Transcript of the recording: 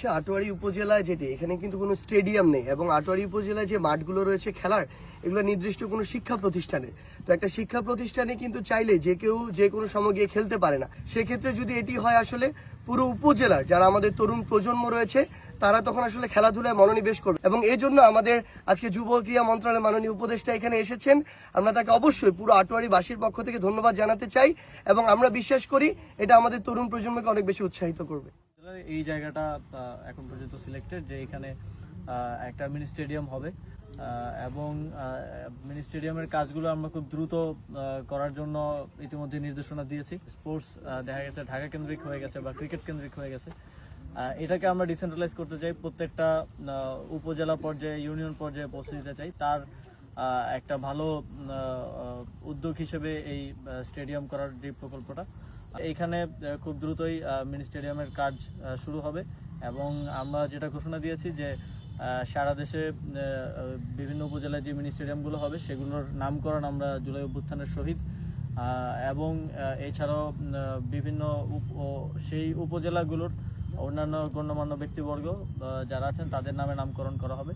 হচ্ছে আটোয়ারি উপজেলায় যেটি, এখানে কিন্তু কোনো স্টেডিয়াম নেই এবং আটোয়ারি উপজেলায় যে মাঠগুলো রয়েছে খেলার, এগুলো নির্দিষ্ট কোনো শিক্ষা প্রতিষ্ঠানে। তো একটা শিক্ষা প্রতিষ্ঠানে কিন্তু চাইলে যে কেউ যে কোনো সময় গিয়ে খেলতে পারে না। সেক্ষেত্রে যদি এটি হয় আসলে পুরো উপজেলার, যারা আমাদের তরুণ প্রজন্ম রয়েছে, তারা তখন আসলে খেলাধুলায় মনোনিবেশ করবে। এবং এই জন্য আমাদের আজকে যুব ক্রীড়া মন্ত্রণালয়ের মাননীয় উপদেষ্টা এখানে এসেছেন। আমরা তাকে অবশ্যই পুরো আটোয়ারিবাসীর পক্ষ থেকে ধন্যবাদ জানাতে চাই এবং আমরা বিশ্বাস করি এটা আমাদের তরুণ প্রজন্মকে অনেক বেশি উৎসাহিত করবে। এই জায়গাটা এখন পর্যন্ত সিলেক্টেড যে এখানে একটা মিনি স্টেডিয়াম হবে। এবং মিনি স্টেডিয়ামের কাজগুলো আমরা খুব দ্রুত করার জন্য ইতিমধ্যে নির্দেশনা দিয়েছি। স্পোর্টস দেখা গেছে ঢাকা কেন্দ্রিক হয়ে গেছে বা ক্রিকেট কেন্দ্রিক হয়ে গেছে। এটাকে আমরা ডিসেন্ট্রালাইজ করতে চাই। প্রত্যেকটা উপজেলা পর্যায়ে ইউনিয়ন পর্যায়ে পৌঁছে দিতে চাই। তার একটা ভালো উদ্যোগ হিসেবে এই স্টেডিয়াম করার যে প্রকল্পটা। এইখানে খুব দ্রুতই মিনি স্টেডিয়ামের কাজ শুরু হবে এবং আমরা যেটা ঘোষণা দিয়েছি যে সারা দেশে বিভিন্ন উপজেলায় যে মিনি স্টেডিয়ামগুলো হবে, সেগুলোর নামকরণ আমরা জুলাই অভ্যুত্থানের সহিত এবং এছাড়াও বিভিন্ন সেই উপজেলাগুলোর অন্যান্য গণ্যমান্য ব্যক্তিবর্গ যারা আছেন, তাদের নামে নামকরণ করা হবে।